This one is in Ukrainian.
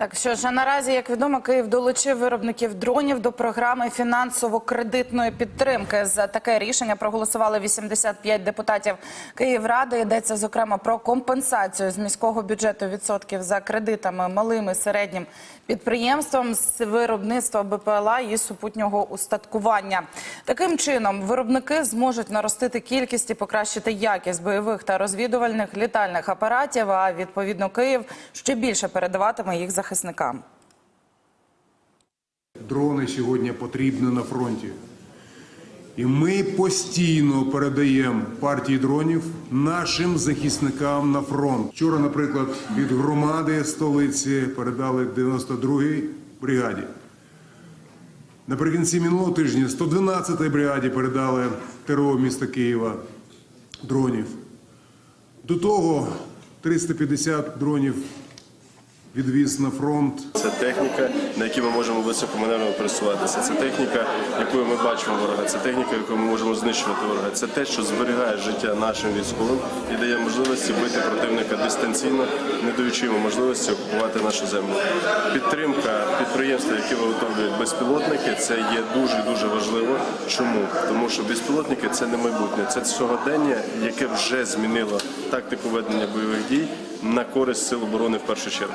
Так що ж а наразі, як відомо, Київ долучив виробників дронів до програми фінансово-кредитної підтримки. За таке рішення проголосували 85 депутатів Київради. Йдеться зокрема про компенсацію з міського бюджету відсотків за кредитами малим і середнім підприємствам з виробництва БПЛА і супутнього устаткування. Таким чином виробники зможуть наростити кількість і покращити якість бойових та розвідувальних літальних апаратів. А відповідно Київ ще більше передаватиме їх захисникам. Дрони сьогодні потрібні на фронті. І ми постійно передаємо партії дронів нашим захисникам на фронт. Вчора, наприклад, від громади столиці передали 92-й бригаді. Наприкінці минулого тижня 112-й бригаді передали ТРО міста Києва дронів. До того 350 дронів відвіз на фронт Це техніка, на якій ми можемо високоманевно пересуватися. Це техніка, якою ми бачимо ворога. Це техніка, якою ми можемо знищувати ворога. Це те, що зберігає життя нашим військовим і дає можливості бити противника дистанційно, не даючи йому можливості окупувати нашу землю. Підтримка підприємства, які виготовлюють безпілотники, це є дуже дуже важливо. Чому? Тому що безпілотники це не майбутнє, це сьогодення, яке вже змінило тактику ведення бойових дій на користь сил оборони в першу чергу.